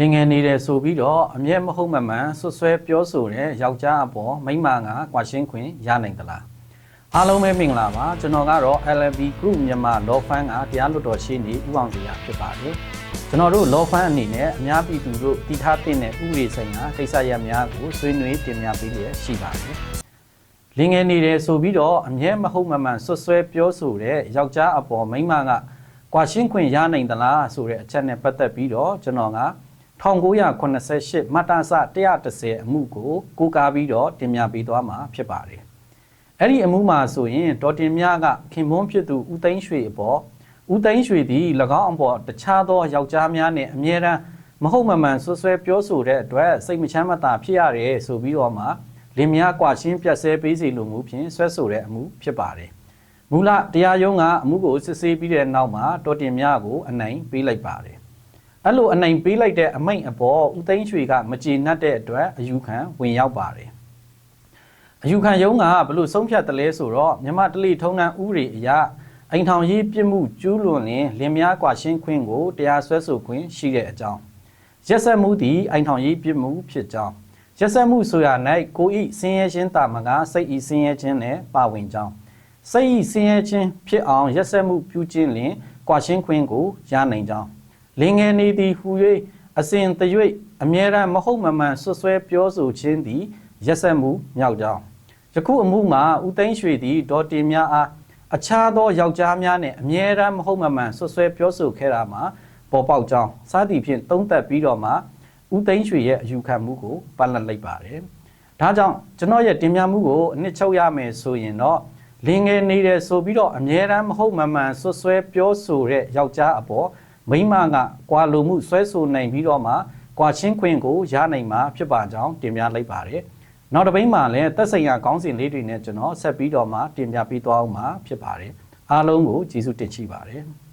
လင်ငယ်နေတယ်ဆိုပြီးတော့အမျက်မဟုတ်မမှန်ဆွဆွဲပြောဆိုတဲ့ယောက်ျားအပေါ်မိန်းမကကွာရှင်းခွင့်ရနိုင်သလားအားလုံးပဲမင်္ဂလာပါကျွန်တော်ကတော့ LLB Group မြန်မာ Law Firm ကတရားလွှတ်တော်ရှင်းနေဥပအောင်စရာဖြစ်ပါတယ်ကျွန်တော်တို့ Law Firm အနေနဲ့အများပြည်သူတို့တည်ထားတဲ့ဥပဒေဆိုင်ရာကိစ္စရပ်များကိုဆွေးနွေးတင်ပြပေးလျက်ရှိပါတယ်လင်ငယ်နေတယ်ဆိုပြီးတော့အမျက်မဟုတ်မမှန်ဆွဆွဲပြောဆိုတဲ့ယောက်ျားအပေါ်မိန်းမကကွာရှင်းခွင့်ရနိုင်သလားဆိုတဲ့အချက်နဲ့ပတ်သက်ပြီးတော့ကျွန်တော်က 1988မတ်တဆ130အမှုကိုကိုးကားပြီးတော့တင်ပြပေးသွားမှာဖြစ်ပါတယ်။အဲ့ဒီအမှုမှာဆိုရင်ဒေါ်တင်မြကခင်မွန်းဖြစ်သူဦးသိန်းရွှေအပေါ်ဦးသိန်းရွှေသည်၎င်းအပေါ်တခြားသောယောက်ျားများနဲ့အမြဲတမ်းမဟုတ်မမှန်ဆွဆွဲပြောဆိုတဲ့အတွက်စိတ်မချမ်းမသာဖြစ်ရတယ်ဆိုပြီးတော့မှလင်မယားကွာရှင်းပြတ်ဆဲပေးစီလိုမှုဖြင့်ဆွဲဆိုတဲ့အမှုဖြစ်ပါတယ်။မူလတရားရုံးကအမှုကိုစစ်ဆေးပြီးတဲ့နောက်မှာဒေါ်တင်မြကိုအနိုင်ပေးလိုက်ပါတယ်။ အဲ့လိုအနိုင်ပေးလိုက်တဲ့အမိန့်အပေါ်ဦးသိန်းရွှေကမကျေနပ်တဲ့အတွက်အယူခံဝင်ရောက်ပါတယ်။အယူခံရုံးကဘလို့ဆုံးဖြတ်တယ်လဲဆိုတော့မြမတလိထုံးတန်းဥပဒေအရအိမ်ထောင်ရေးပြစ်မှုကျူးလွန်ရင်လင်မယားကွာရှင်းခွင့်ကိုတရားစွဲဆိုခွင့်ရှိတဲ့အကြောင်းရက်ဆက်မှုသည်အိမ်ထောင်ရေးပြစ်မှုဖြစ်ကြောင်းရက်ဆက်မှုဆိုရ၌ကိုဤဆင်းရဲခြင်းတာမကစိတ်ဤဆင်းရဲခြင်းနဲ့ပါဝင်ကြောင်းစိတ်ဤဆင်းရဲခြင်းဖြစ်အောင်ရက်ဆက်မှုပြုခြင်းလင်ကွာရှင်းခွင့်ကိုရနိုင်ကြောင်း လင်ငယ်နေသည်ဟူ၍အစဉ်တရွေ့အမြဲတမ်းမဟုတ်မမှန်ဆွဆွဲပြောဆိုခြင်းသည်ရက်ဆက်မှုမြောက်ကြောင်းယခုအမှုမှာဦးသိန်းရွှေသည်ဒေါ်တင်များအားအခြားသောယောက်ျားများနှင့်အမြဲတမ်းမဟုတ်မမှန်ဆွဆွဲပြောဆိုခဲ့တာမှာပေါ်ပေါက်ကြောင်းစသည်ဖြင့်သုံးသပ်ပြီးတော့မှဦးသိန်းရွှေရဲ့အယူခံမှုကိုပတ်လည်လိုက်ပါတယ်။ဒါကြောင့်ကျွန်တော်ရဲ့တင်ပြမှုကိုအနှစ်ချုပ်ရမယ်ဆိုရင်တော့လင်ငယ်နေတယ်ဆိုပြီးတော့အမြဲတမ်းမဟုတ်မမှန်ဆွဆွဲပြောဆိုတဲ့ယောက်ျားအပေါ် မိန်းမကကွာလိုမှုဆွဲဆိုနိုင်ပြီးတော့မှကွာချင်းခွင့်ကိုရနိုင်မှာဖြစ်ပါကြောင်းတင်ပြလိုက်ပါတယ်။နောက်တစ်ပိန်းမှာလည်းသက်ဆိုင်ရာခေါင်းစဉ်လေးတွေနဲ့ကျွန်တော်ဆက်ပြီးတော့မှတင်ပြပေးသွားအောင်မှာဖြစ်ပါတယ်။အားလုံးကိုကျေးဇူးတင်ရှိပါတယ်။